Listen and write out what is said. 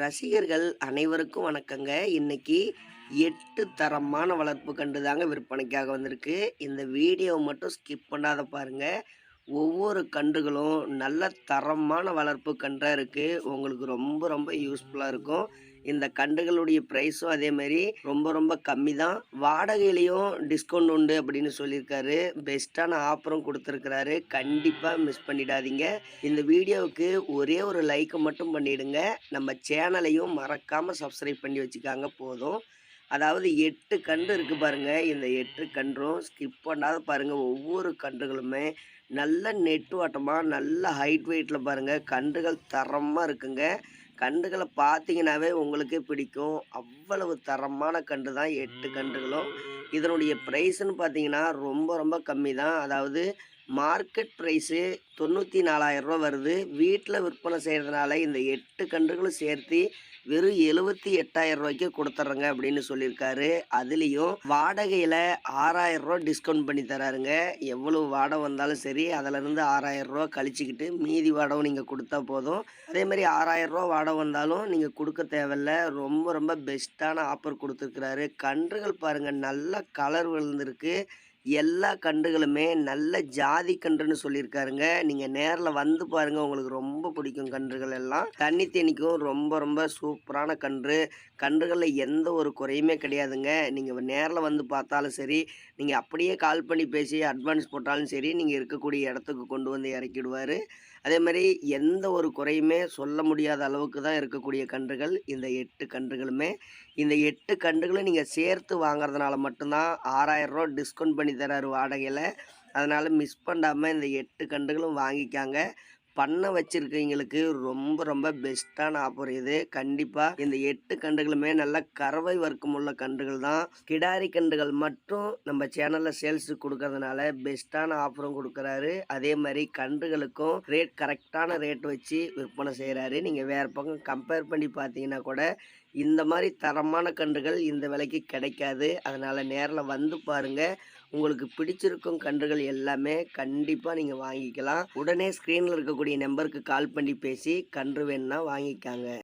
ரசிகர்கள் அனைவருக்கும் வணக்கங்க. இன்னைக்கு எட்டு தரமான வளர்ப்பு கண்டு தாங்க விற்பனைக்காக வந்திருக்கு. இந்த வீடியோவை மட்டும் ஸ்கிப் பண்ணாத பாருங்கள் ஒவ்வொரு கன்றுகளும் நல்ல தரமான வளர்ப்பு கன்றாக இருக்குது உங்களுக்கு ரொம்ப ரொம்ப யூஸ்ஃபுல்லாக இருக்கும். இந்த கன்றுகளுடைய ப்ரைஸும் அதே மாதிரி ரொம்ப ரொம்ப கம்மி தான் வாடகையிலையும் டிஸ்கவுண்ட் உண்டு அப்படின்னு சொல்லியிருக்காரு. பெஸ்ட்டான ஆஃபரும் கொடுத்துருக்கிறாரு. கண்டிப்பாக மிஸ் பண்ணிடாதீங்க. இந்த வீடியோவுக்கு ஒரே ஒரு லைக்கை மட்டும் பண்ணிவிடுங்க நம்ம சேனலையும் மறக்காமல் சப்ஸ்கிரைப் பண்ணி வச்சுக்காங்க போதும். அதாவது எட்டு கன்று இருக்குது பாருங்கள் இந்த எட்டு கன்றும் ஸ்கிப் பண்ணாத பாருங்கள் ஒவ்வொரு கன்றுகளுமே நல்ல நெட்டுவாட்டமாக நல்ல ஹைட் வெயிட்டில் பாருங்கள் கன்றுகள் தரமாக இருக்குங்க. கன்றுகளை பார்த்தீங்கன்னாவே உங்களுக்கே பிடிக்கும். அவ்வளவு தரமான கன்று தான் எட்டு கன்றுகளும். இதனுடைய ப்ரைஸ்ன்னு பார்த்தீங்கன்னா ரொம்ப ரொம்ப கம்மி தான் அதாவது மார்க்கெட் ப்ரைஸு தொண்ணூற்றி நாலாயிரரூவா வருது. வீட்டில் விற்பனை செய்கிறதுனால இந்த எட்டு கன்றுகளும் சேர்த்து வெறும் எழுபத்தி எட்டாயிரம் ரூபாய்க்கு கொடுத்துட்றேங்க அப்படின்னு சொல்லியிருக்காரு. அதுலேயும் வாடகையில் ஆறாயிரம் ரூபா டிஸ்கவுண்ட் பண்ணி தராருங்க. எவ்வளவு வாடகை வந்தாலும் சரி அதிலிருந்து ஆறாயிரம் ரூபா கழிச்சிக்கிட்டு மீதி வாடகை நீங்கள் கொடுத்தா போதும். அதே மாதிரி ஆறாயிரம் ரூபா வாடகை வந்தாலும் நீங்கள் கொடுக்க தேவையில்ல. ரொம்ப ரொம்ப பெஸ்ட்டான ஆஃபர் கொடுத்துருக்குறாரு. கன்றுகள் பாருங்கள் நல்ல கலர் விழுந்திருக்கு எல்லா கன்றுகளுமே நல்ல ஜாதி கன்றுன்னு சொல்லியிருக்காருங்க. நீங்கள் நேரில் வந்து பாருங்கள் உங்களுக்கு ரொம்ப பிடிக்கும் கன்றுகள் எல்லாம். தண்ணி தேனிக்கும் ரொம்ப ரொம்ப சூப்பரான கன்று. கன்றுகளில் எந்த ஒரு குறையுமே கிடையாதுங்க. நீங்கள் நேரில் வந்து பார்த்தாலும் சரி நீங்கள் அப்படியே கால் பண்ணி பேசி அட்வான்ஸ் போட்டாலும் சரி நீங்கள் இருக்கக்கூடிய இடத்துக்கு கொண்டு வந்து இறக்கிடுவார். அதே மாதிரி எந்த ஒரு குறையுமே சொல்ல முடியாத அளவுக்கு தான் இருக்கக்கூடிய கன்றுகள் இந்த எட்டு கன்றுகளுமே. இந்த எட்டு கன்றுகளும் நீங்கள் சேர்த்து வாங்குறதுனால மட்டும்தான் ஆறாயிரம் ரூபா டிஸ்கவுண்ட் பண்ணி தராரு வாடகையில். அதனால் மிஸ் பண்ணாமல் இந்த எட்டு கன்றுகளும் வாங்கிக்காங்க. பண்ணை வச்சிருக்கவங்களுக்கு ரொம்ப ரொம்ப பெஸ்ட்டான ஆஃபர் இது கண்டிப்பாக இந்த எட்டு கன்றுகளுமே நல்ல கறவை வர்க்கம் உள்ள கன்றுகள் தான். கிடாரி கன்றுகள் மட்டும் நம்ம சேனலில் சேல்ஸுக்கு கொடுக்கறதுனால பெஸ்ட்டான ஆஃபரும் கொடுக்குறாரு. அதே மாதிரி கன்றுகளுக்கும் ரேட் கரெக்டான ரேட் வச்சு விற்பனை செய்கிறாரு நீங்கள் வேறு பக்கம் கம்பேர் பண்ணி பார்த்தீங்கன்னா கூட இந்த மாதிரி தரமான கன்றுகள் இந்த விலைக்கு கிடைக்காது. அதனால் நேரில் வந்து பாருங்கள் உங்களுக்கு பிடிச்சிருக்கும் கன்றுகள் எல்லாமே கண்டிப்பாக நீங்கள் வாங்கிக்கலாம். உடனே ஸ்க்ரீனில் இருக்கக்கூடிய இருக்கக்கூடிய நம்பருக்கு கால் பண்ணி பேசி கன்று வேணுன்னா வாங்கிக்காங்க.